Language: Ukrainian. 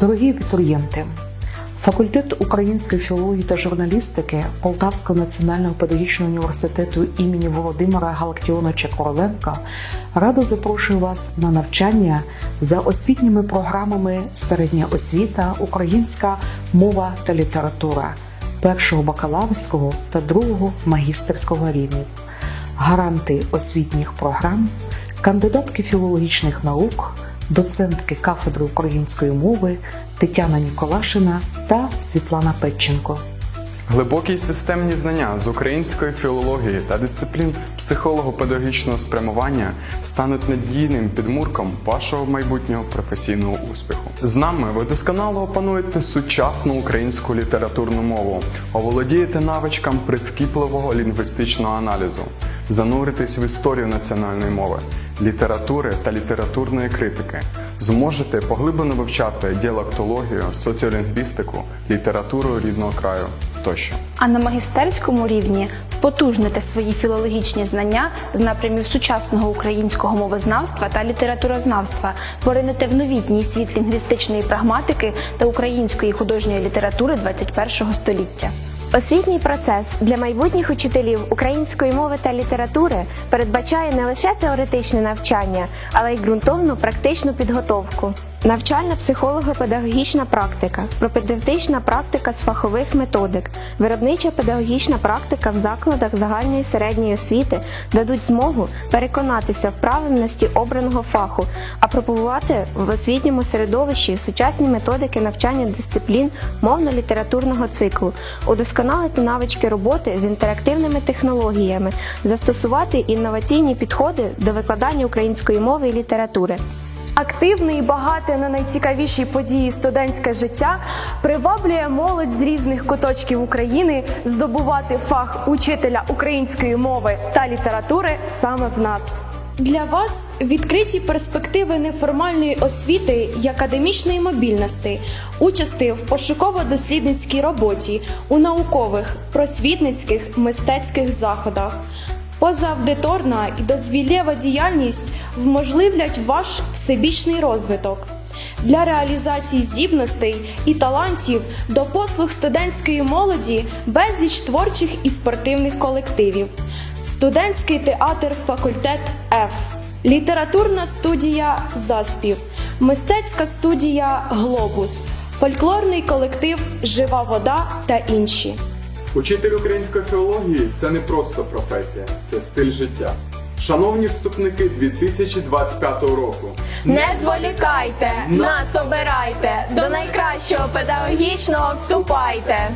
Дорогі абітурієнти, факультет української філології та журналістики Полтавського національного педагогічного університету імені Володимира Галактіоновича Короленка радо запрошує вас на навчання за освітніми програмами середня освіта, українська мова та література першого бакалаврського та другого магістерського рівнів, гаранти освітніх програм, кандидатки філологічних наук, доцентки кафедри української мови Тетяна Ніколашина та Світлана Петченко. Глибокі системні знання з української філології та дисциплін психолого-педагогічного спрямування стануть надійним підмурком вашого майбутнього професійного успіху. З нами ви досконало опануєте сучасну українську літературну мову, оволодієте навичкам прискіпливого лінгвістичного аналізу, зануритесь в історію національної мови, літератури та літературної критики, зможете поглиблено вивчати діалектологію, соціолінгвістику, літературу рідного краю тощо. А на магістерському рівні потужните свої філологічні знання з напрямів сучасного українського мовознавства та літературознавства, поринете в новітній світ лінгвістичної прагматики та української художньої літератури ХХІ століття. Освітній процес для майбутніх учителів української мови та літератури передбачає не лише теоретичне навчання, але й ґрунтовну практичну підготовку. Навчальна психолого-педагогічна практика, пропедевтична практика з фахових методик, виробнича педагогічна практика в закладах загальної середньої освіти дадуть змогу переконатися в правильності обраного фаху, а апробувати в освітньому середовищі сучасні методики навчання дисциплін мовно-літературного циклу, удосконалити навички роботи з інтерактивними технологіями, застосувати інноваційні підходи до викладання української мови і літератури. Активне і багате на найцікавіші події студентське життя приваблює молодь з різних куточків України здобувати фах учителя української мови та літератури саме в нас. Для вас відкриті перспективи неформальної освіти і академічної мобільності, участі в пошуково-дослідницькій роботі, у наукових, просвітницьких, мистецьких заходах. Позаавдиторна і дозвіллєва діяльність вможливлять ваш всебічний розвиток. Для реалізації здібностей і талантів до послуг студентської молоді безліч творчих і спортивних колективів. Студентський театр факультет Ф, літературна студія Заспів, мистецька студія Глобус, фольклорний колектив Жива вода та інші. Учитель української філології це не просто професія, це стиль життя. Шановні вступники 2025 року. Не зволікайте, нас обирайте, до найкращого педагогічного вступайте.